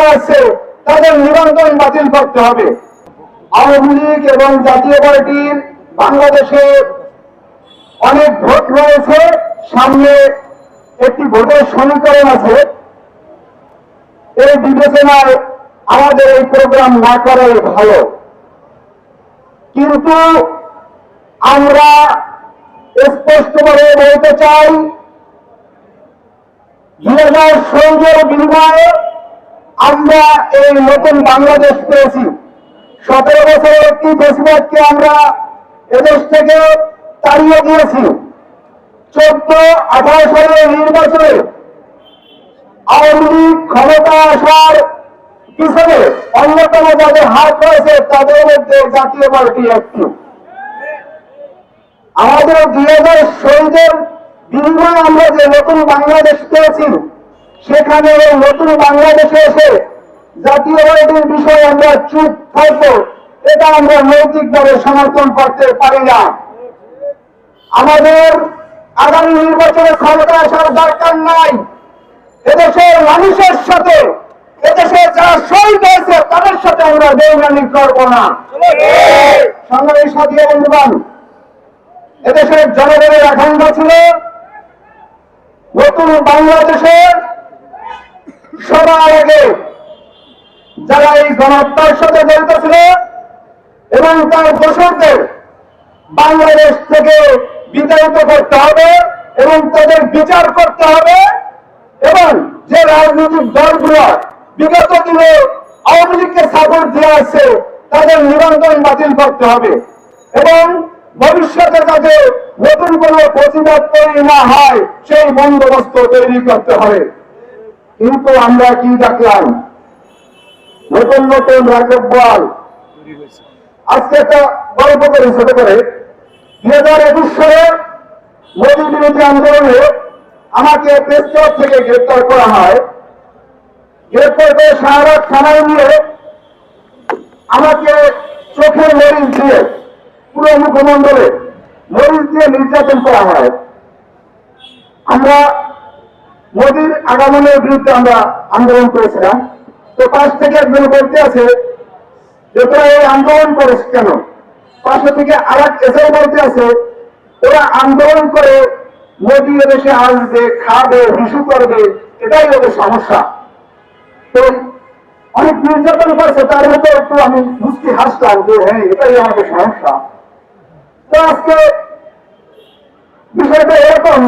দিয়ে আসছে তাদের নিবন্ধন বাতিল করতে হবে। আওয়ামী লীগ এবং জাতীয় পার্টির বাংলাদেশে অনেক ভোট রয়েছে, সামনে একটি ভোটের সমীকরণ আছে। এই বিবেচনায় আমাদের এই প্রোগ্রাম না করাই ভালো। কিন্তু আমরা স্পষ্টভাবে বলতে চাই, দুই হাজার ষোলোর বিনিময়ে আমরা এই নতুন বাংলাদেশ পেয়েছি। সতেরো বছরের একটি ফেসিবাদকে আমরা এদেশ থেকে তাড়িয়ে দিয়েছি। চোদ্দ, আঠারো সালের নির্বাচনে আওয়ামী লীগ ক্ষমতা আসার পিছনে অন্যতম যাদের হাত রয়েছে, তাদের মধ্যে জাতীয় পার্টি একটি। আমাদের দুই হাজার ষোলোর বিনিময়ে আমরা যে নতুন বাংলাদেশ পেয়েছি সেখানে এই নতুন বাংলাদেশে এসে জাতীয় বিষয়ে আমরা চুপ থাকব, এটা আমরা নৈতিকভাবে সমর্থন করতে পারি না। আমাদের আগামী নির্বাচনে ক্ষমতা আসার দরকার নাই। এদেশের মানুষের সাথে এদেশে যারা শহীদ হয়েছে, তাদের সাথে আমরা বেইমানি করব না। সংগ্রামী সাথী বন্ধুবান এদেশের জনগণের আকাঙ্ক্ষা ছিল নতুন বাংলাদেশে সবার আগে। যারা এই গণহত্যার সাথে জড়িত ছিল এবং তার দোষরদের বাংলাদেশ থেকে বিতাড়িত করতে হবে এবং তাদের বিচার করতে হবে এবং যে রাজনৈতিক দলগুলো বিগত দিনে আওয়ামী লীগকে সাপোর্ট দিয়ে আসছে তাদের নিবন্ধন বাতিল করতে হবে এবং ভবিষ্যতে যাতে নতুন কোন প্রতিবাদ তৈরি না হয়, সেই বন্দোবস্ত তৈরি করতে হবে। কিন্তু আমরা কি দেখলাম? নতুন নতুন রাজব বল আজকে একটা গল্প করি, ছোট করে। দুই হাজার একুশ সালে মোদী বিরোধী আন্দোলনে আমাকে প্রেস থেকে গ্রেপ্তার করা হয়। গ্রেপ্তার করে শাহবাগ থানায় নিয়ে আমাকে চোখের মরিচ দিয়ে পুরো মুখমণ্ডলে মরিচ দিয়ে নির্যাতন করা হয়। আমরা মোদীর আগমনের বিরুদ্ধে আমরা আন্দোলন করেছিলাম। তো পাশ থেকে একজন বলতে আছে যে, তোরা এই আন্দোলন করিস কেন? পাশে থেকে আর এক এসেও বলতে আছে, ওরা আন্দোলন করে মোদী এদেশে আসবে, খাবে, হিসু করবে, এটাই ওদের সমস্যা। তো অনেক নির্যাতন করেছে, তার মতো একটু আমি মুস্তি হাসলাম যে হ্যাঁ এটাই আমাদের সমস্যা। তো আজকে বিষয়টা এরকম